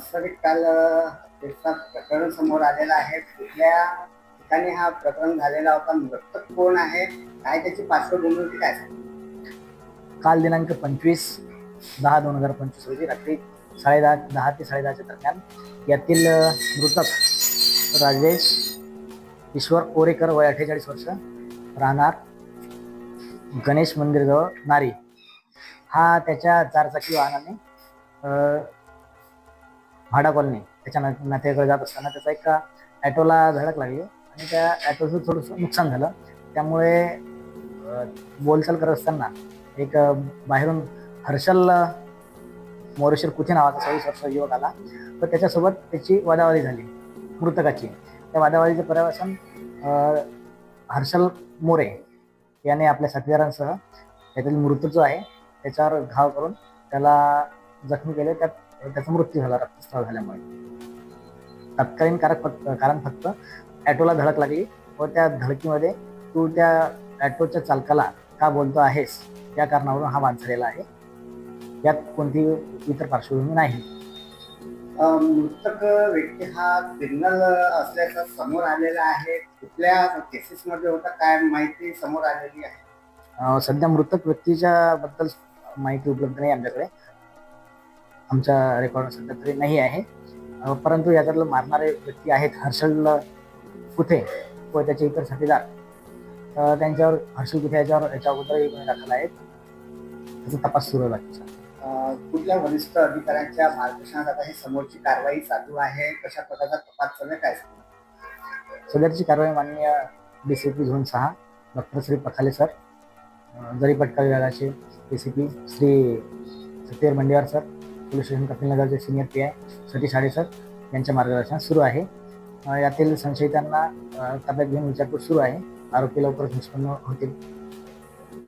वास्तविक काल प्रकरण समोर आलेलं आहे. कुठल्या ठिकाणी हा प्रकरण झालेला होता मृतक कोण आहे काय त्याची पार्श्वभूमी होती काय काल दिनांक पंचवीस दहा दोन हजार पंचवीस रोजी रात्री साडेदहा दहा ते साडेदहाच्या दरम्यान यातील मृतक राजेश ईश्वर कोरेकर वय अठ्ठेचाळीस वर्ष राहणार गणेश मंदिरजवळ नारी. हा त्याच्या चारचाकी वाहनाने भाडा कॉलनी त्याच्या ना नातेकडे जात असताना त्याचा एक ॲटोला धडक लागली. आणि त्या ॲटोचं थोडंसं नुकसान झालं. त्यामुळे बोलचाल करत असताना एक बाहेरून हर्षल मोरेश्वर कुथे नावाचा सव्वीस वर्ष युवक आला. तर त्याच्यासोबत त्याची वादावादी झाली मृतकाची. त्या वादावादीचं पर्यवसन हर्षल मोरे याने आपल्या साथीदारांसह त्यातील मृत्यू जो आहे. त्याच्यावर घाव करून त्याला जखमी केले. त्यात त्याचा मृत्यू झाला रक्तस्राव झाल्यामुळे. तत्कालीन कारक कारण फक्त ॲटोला धडक लागली व त्या धडकीमध्ये तू त्या ॲटोच्या चालकाला का बोलतो आहेस या कारणावरून हा वाद झालेला आहे. यात कोणती इतर पार्श्वभूमी नाही. मृतक व्यक्ती हा क्रिमिनल असल्याचं समोर आलेला आहे. कुठल्या केसेस मध्ये होता काय माहिती समोर आलेली आहे? सध्या मृतक व्यक्तीच्या बद्दल माहिती उपलब्ध नाही आमच्याकडे. आमच्या रेकॉर्ड सध्या तरी नाही आहे. परंतु याच्यातलं मारणारे व्यक्ती आहेत हर्षल कुथे व त्याचे इतर साथीदार. तर त्यांच्यावर हर्षल कुथे याच्यावर याच्या अगोदरही गुन्हे दाखल आहेत. त्याचा तपास सुरू आहे कुठल्या वरिष्ठ अधिकाऱ्यांच्या मार्गदर्शनात आता ही समोरची कारवाई चालू आहे? कशा प्रकारचा तपास चालू आहे काय सध्याची कारवाई माननीय डी सी पी झोन सहा डॉक्टर श्री पखाले सर अं, जरीपटका विभागाचे D C P Shri Satyavir Mandewar sir police station कपिलनगरचे senior P I Satish Aade sir यांच्या मार्गदर्शनात सुरू आहे. यातील संशयितांना ताब्यात घेऊन विचारपूस सुरू आहे. आरोपी लवकरच निष्पन्न होतील.